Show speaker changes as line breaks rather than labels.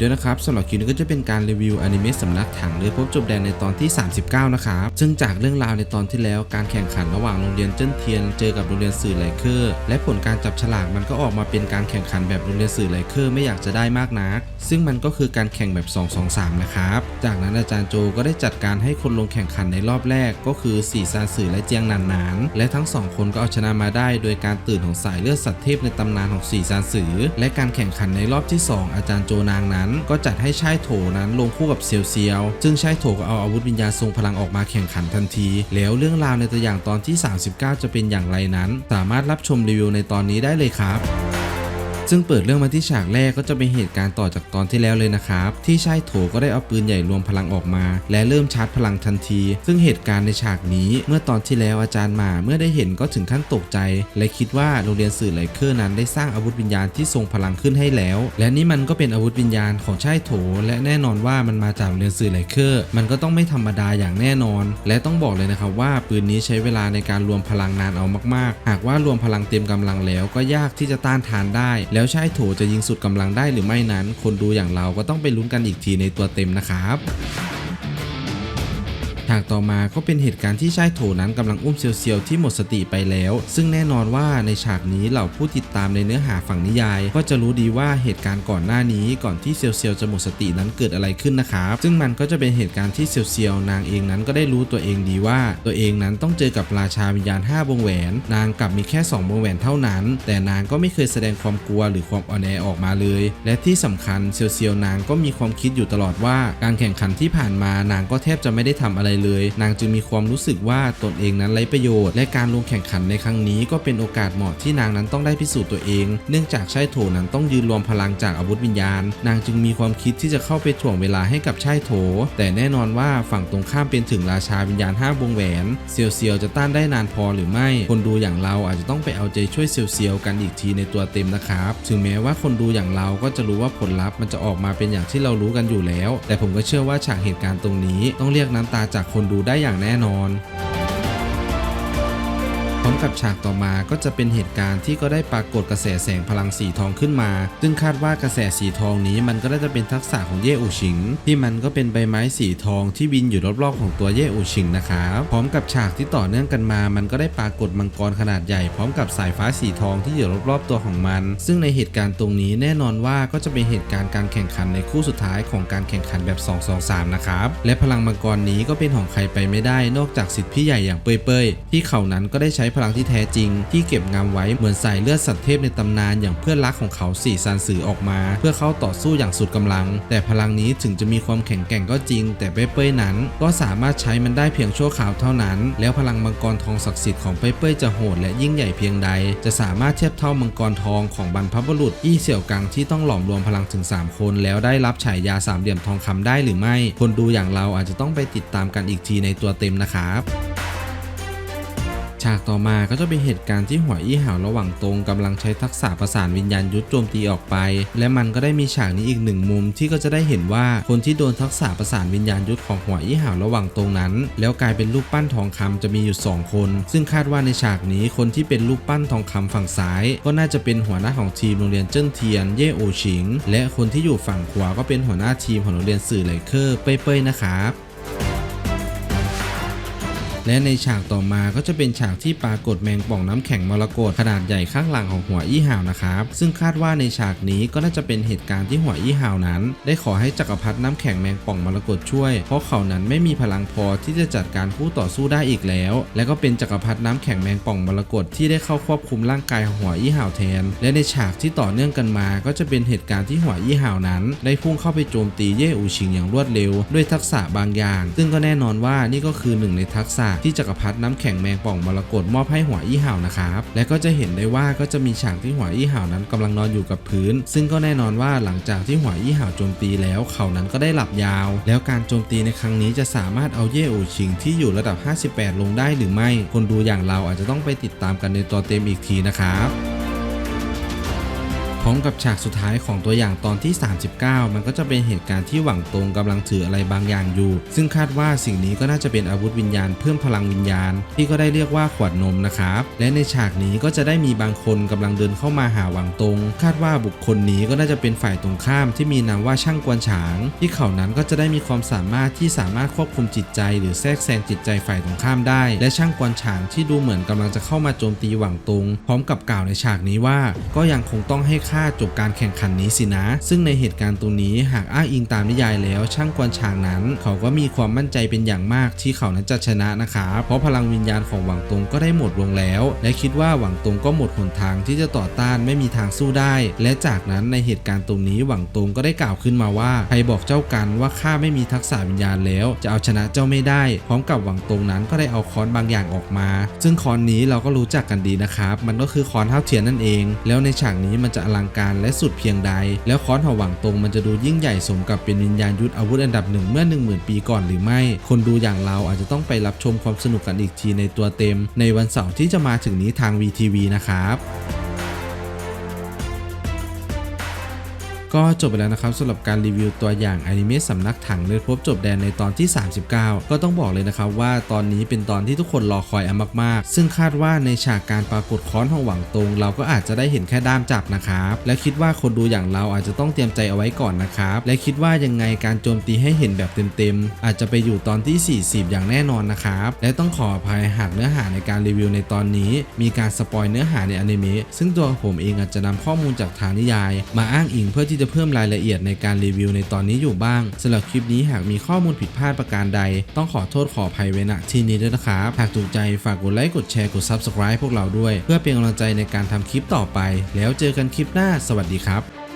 ด้วยนะครับสำหรับคลิปนี้ก็จะเป็นการรีวิวอนิเมะสำนักถังเรือพบจบแดนในตอนที่ 39 นะครับซึ่งจากเรื่องราวในตอนที่แล้วการแข่งขันระหว่างโรงเรียนเจิ้นเทียน เจอกับโรงเรียนสื่อไหลเคอร์และผลการจับฉลากมันก็ออกมาเป็นการแข่งขันแบบโรงเรียนสื่อไหลเคอร์ไม่อยากจะได้มากนัก ซึ่งมันก็คือการแข่งแบบ 2-2-3 นะครับจากนั้นอาจารย์โจก็ได้จัดการให้คนลงแข่งขันในรอบแรก ก็คือสี่ซานสื่อและเจียงนานนานและทั้งสองคนก็เอาชนะมาได้ โดยการตื่นของสายเลือดสัตว์เทพในตำนานของสี่ซานสื่อและการแข่งขันในรอบที่ 2 อาจารย์โจนางนั้นก็จัดให้ชายโถนั้นลงคู่กับเซียวเซียวซึ่งชายโถก็เอาอาวุธวิญญาณทรงพลังออกมาแข่งขันทันที แล้วเรื่องราวในตัวอย่างตอนที่ 39 จะเป็นอย่างไรนั้น สามารถรับชมรีวิวในตอนนี้ได้เลยครับ ซึ่งเปิดเรื่องมาที่ฉากแรกก็จะเป็นเหตุการณ์ต่อจากตอนที่แล้วเลยนะครับ ที่ชายโถก็ได้เอาปืนใหญ่รวมพลังออกมา และเริ่มชาร์จพลังทันที ซึ่งเหตุการณ์ในฉากนี้ เมื่อตอนที่แล้วอาจารย์มาเมื่อได้เห็นก็ถึงขั้นตกใจ และคิดว่าโรงเรียนสื่อไลเคอร์นั้นได้สร้างอาวุธวิญญาณที่ทรงพลังขึ้นให้แล้ว และนี่มันก็เป็นอาวุธวิญญาณของชายโถ และแน่นอนว่ามันมาจากโรงเรียนสื่อไลเคอร์มันก็ต้องไม่ธรรมดาอย่างแน่นอน และต้องบอกเลยนะครับว่าปืนนี้ใช้เวลาในการรวมพลังนานเอามาก ๆ หากว่ารวมพลังเต็มกำลังแล้วก็ยากที่จะต้านทานได้แล้แล้วชายโถจะยิงสุดกำลังได้หรือไม่นั้น คนดูอย่างเราก็ต้องไปลุ้นกันอีกทีในตัวเต็มนะครับ ฉากต่อมาก็เป็นเหตุการณ์ที่ชายโถนั้นกำลังอุ้มเซียวเซียวที่หมดสติไปแล้ว ซึ่งแน่นอนว่าในฉากนี้เหล่าผู้ติดตามในเนื้อหาฝั่งนิยาย ก็จะรู้ดีว่าเหตุการณ์ก่อนหน้านี้ก่อนที่เซียวเซียวจะหมดสตินั้นเกิดอะไรขึ้นนะครับ ซึ่งมันก็จะเป็นเหตุการณ์ที่เซียวเซียวนางเองนั้นก็ได้รู้ตัวเองดีว่า ตัวเองนั้นต้องเจอกับราชาวิญญาณ5วงแหวน นางกลับมีแค่2วงแหวนเท่านั้น แต่นางก็ไม่เคยแสดงความกลัวหรือความอ่อนแอออกมาเลย และที่สำคัญเซียวเซียวนางก็มีความคิดอยู่ตลอดว่า การแข่งขันที่ผ่านมานางก็แทบจะไม่ได้ทำอะไรเลย นางจึงมีความรู้สึกว่าตนเองนั้นไร้ประโยชน์ และการลงแข่งขันในครั้งนี้ก็เป็นโอกาสเหมาะที่นางนั้นต้องได้พิสูจน์ตัวเอง เนื่องจากชายโถนั้นต้องยืนรวมพลังจากอาวุธวิญญาณ นางจึงมีความคิดที่จะเข้าไปถ่วงเวลาให้กับชายโถ แต่แน่นอนว่าฝั่งตรงข้ามเป็นถึงราชาวิญญาณ5วงแหวนเซียวเซียวจะต้านได้นานพอหรือไม่ คนดูอย่างเราอาจจะต้องไปเอาใจช่วยเซียวเซียวกันอีกทีในตัวเต็มนะครับ ถึงแม้ว่าคนดูอย่างเราก็จะรู้ว่าผลลัพธ์มันจะออกมาเป็นอย่างที่เรารู้กันอยู่แล้ว แต่ผมก็เชื่อว่าฉากเหตุการณ์ตรงนี้ต้องเรียกน้ำตาจากคนดูได้อย่างแน่นอน ร้อมกับฉากต่อมาก็จะเป็นเหตุการณ์ที่ก็ได้ปรากฏกระแสแสงพลังสีทองขึ้นมา ซึ่งคาดว่ากระแสสีทองนี้มันก็น่าจะเป็นทักษะของเย่อูชิง ที่มันก็เป็นใบไม้สีทองที่บินอยู่รอบๆของตัวเย่อูชิงนะครับพร้อมกับฉากที่ต่อเนื่องกันมา มันก็ได้ปรากฏมังกรขนาดใหญ่พร้อมกับสายฟ้าสีทองที่อยู่รอบๆตัวของมัน ซึ่งในเหตุการณ์ตรงนี้แน่นอนว่าก็จะเป็นเหตุการณ์การแข่งขันในคู่สุดท้ายของการแข่งขันแบบ 2-2-3 นะครับและพลังมังกรนี้ก็เป็นของใครไปไม่ได้นอกจากสิทธิพี่ใหญ่อย่างเปยๆที่เขานั้นก็ได้ใช้พพลังที่แท้จริง ที่เก็บงำไว้เหมือนสายเลือดสัตว์เทพในตำนานอย่างเพื่อนรักของเขาสี่ซานสือออกมา เพื่อเขาต่อสู้อย่างสุดกำลัง แต่พลังนี้ถึงจะมีความแข็งแกร่งก็จริง แต่เป้ยนั้น ก็สามารถใช้มันได้เพียงชั่วคราวเท่านั้น แล้วพลังมังกรทองศักดิ์สิทธิ์ของเป้ยจะโหดและยิ่งใหญ่เพียงใด จะสามารถเทียบเท่ามังกรทองของบรรพบุรุษอี้เสี่ยวกังที่ต้องหลอมรวมพลังถึง 3 คน แล้วได้รับฉายาสามเหลี่ยมทองคำได้หรือไม่ คนดูอย่างเราอาจจะต้องไปติดตามกันอีกทีในตัวเต็มนะครับ ฉากต่อมาก็จะเป็นเหตุการณ์ที่หัวอี้หาวระหว่างตรงกำลังใช้ทักษะประสานวิญญาณยุทธโจมตีออกไป และมันก็ได้มีฉากนี้อีกหนึ่งมุมที่ก็จะได้เห็นว่าคนที่โดนทักษะประสานวิญญาณยุทธของหัวอี้หาวระหว่างตรงนั้น แล้วกลายเป็นรูปปั้นทองคำจะมีอยู่ 2 คน ซึ่งคาดว่าในฉากนี้คนที่เป็นรูปปั้นทองคำฝั่งซ้าย ก็น่าจะเป็นหัวหน้าของทีมโรงเรียนเจิ้นเทียนเย่โอชิง และคนที่อยู่ฝั่งขวาก็เป็นหัวหน้าทีมของโรงเรียนสื่อไหลเคอร์เป้ยๆนะครับ และในฉากต่อมาก็จะเป็นฉากที่ปรากฏแมงป่องน้ำแข็งมรกตขนาดใหญ่ข้างหลังของหัวอี้ห่าวนะครับ ซึ่งคาดว่าในฉากนี้ก็น่าจะเป็นเหตุการณ์ที่หัวอี้ห่าวนั้น ได้ขอให้จักรพรรดิน้ำแข็งแมงป่องมรกตช่วย เพราะเขานั้นไม่มีพลังพอที่จะจัดการคู่ต่อสู้ได้อีกแล้ว และก็เป็นจักรพรรดิน้ำแข็งแมงป่องมรกตที่ได้เข้าควบคุมร่างกายของหัวอี้ห่าวแทน และในฉากที่ต่อเนื่องกันมา ก็จะเป็นเหตุการณ์ที่หัวอี้ห่าวนั้น ได้พุ่งเข้าไปโจมตีเย่อูชิงอย่างรวดเร็ว ด้วยทักษะบางอย่าง ซึ่งก็แน่นอนว่านี่ก็คือหนึ่งในทักษะที่จักรพรรดิน้ำแข็งแมงป่องมรกตมอบให้หัวอี้ห่าวนะครับและก็จะเห็นได้ว่าก็จะมีฉากที่หัวอี้ห่าวนั้นกำลังนอนอยู่กับพื้น ซึ่งก็แน่นอนว่าหลังจากที่หัวอี้ห่าวโจมตีแล้วเขานั้นก็ได้หลับยาว แล้วการโจมตีในครั้งนี้จะสามารถเอาเย่อูชิงที่อยู่ระดับ 58 ลงได้หรือไม่ คนดูอย่างเราอาจจะต้องไปติดตามกันในตอนเต็มอีกทีนะครับ ร้อมกับฉากสุดท้ายของตัวอย่างตอนที่ 39 มันก็จะเป็นเหตุการณ์ที่หวังตรงกำลังถืออะไรบางอย่างอยู่ ซึ่งคาดว่าสิ่งนี้ก็น่าจะเป็นอาวุธวิญญาณเพิ่มพลังวิญญาณ ที่ก็ได้เรียกว่าขวดนมนะครับ และในฉากนี้ก็จะได้มีบางคนกำลังเดินเข้ามาหาหวังตรง คาดว่าบุคคลนี้ก็น่าจะเป็นฝ่ายตรงข้ามที่มีนามว่าช่างกวนฉาง ที่เขานั้นก็จะได้มีความสามารถที่สามารถควบคุมจิตใจ หรือแทรกแซงจิตใจฝ่ายตรงข้ามได้ และช่างกวนฉางที่ดูเหมือนกำลังจะเข้ามาโจมตีหวังตรง พร้อมกับกล่าวในฉากนี้ว่า ก็ยังคงต้องให้ค่าจบการแข่งขันนี้สินะ ซึ่งในเหตุการณ์ตรงนี้หากอ้างอิงตามนิยายแล้วช่างกวนฉางนั้น เขาก็มีความมั่นใจเป็นอย่างมากที่เขานั้นจะชนะนะครับเพราะพลังวิญญาณของหวังตงก็ได้หมดลงแล้ว และคิดว่าหวังตงก็หมดหนทางที่จะต่อต้านไม่มีทางสู้ได้ และจากนั้นในเหตุการณ์ตรงนี้หวังตงก็ได้กล่าวขึ้นมาว่าใครบอกเจ้ากันว่าข้าไม่มีทักษะวิญญาณแล้ว จะเอาชนะเจ้าไม่ได้ พร้อมกับหวังตงนั้นก็ได้เอาค้อนบางอย่างออกมา ซึ่งค้อนนี้เราก็รู้จักกันดีนะครับ มันก็คือค้อนเท่าเทียนนั่นเอง แล้วในฉากนี้มันจะอลังการและสุดเพียงใด แล้วค้อนหหวังตรงมันจะดูยิ่งใหญ่สมกับเป็นวิญญาณยุทธอาวุธอันดับหนึ่งเมื่อ 1 0,000 ปีก่อนหรือไม่ คนดูอย่างเราอาจจะต้องไปรับชมความสนุกกันอีกทีในตัวเต็ม ในวันเสาร์ที่จะมาถึงนี้ทาง VTV นะครับ ก็จบไปแล้วนะครับสำหรับการรีวิวตัวอย่างอนิเมะสำนักถังเลือดพบจบแดนในตอนที่ 39 ก็ต้องบอกเลยนะครับว่าตอนนี้เป็นตอนที่ทุกคนรอคอยอมากๆ ซึ่งคาดว่าในฉากการปรากฏค้อนของหวังตรงเราก็อาจจะได้เห็นแค่ด้ามจับนะครับและคิดว่าคนดูอย่างเราอาจจะต้องเตรียมใจเอาไว้ก่อนนะครับและคิดว่ายังไงการโจมตีให้เห็นแบบเต็มๆอาจจะไปอยู่ตอนที่ 40 อย่างแน่นอนนะครับและต้องขออภัยหากเนื้อหาในการรีวิวในตอนนี้ มีการสปอยเนื้อหาในอนิเมะซึ่งตัวผมเองอาจจะนำข้อมูลจากทางนิยาย มาอ้างอิงเพื่อที่ที่จะเพิ่มรายละเอียดในการรีวิวในตอนนี้อยู่บ้างสำหรับคลิปนี้หากมีข้อมูลผิดพลาดประการใด ต้องขอโทษขออภัยไว้ณที่นี้ด้วยนะครับ หากถูกใจฝากกดไลค์กดแชร์กด Subscribe พวกเราด้วย เพื่อเป็นกำลังใจในการทำคลิปต่อไป แล้วเจอกันคลิปหน้า สวัสดีครับ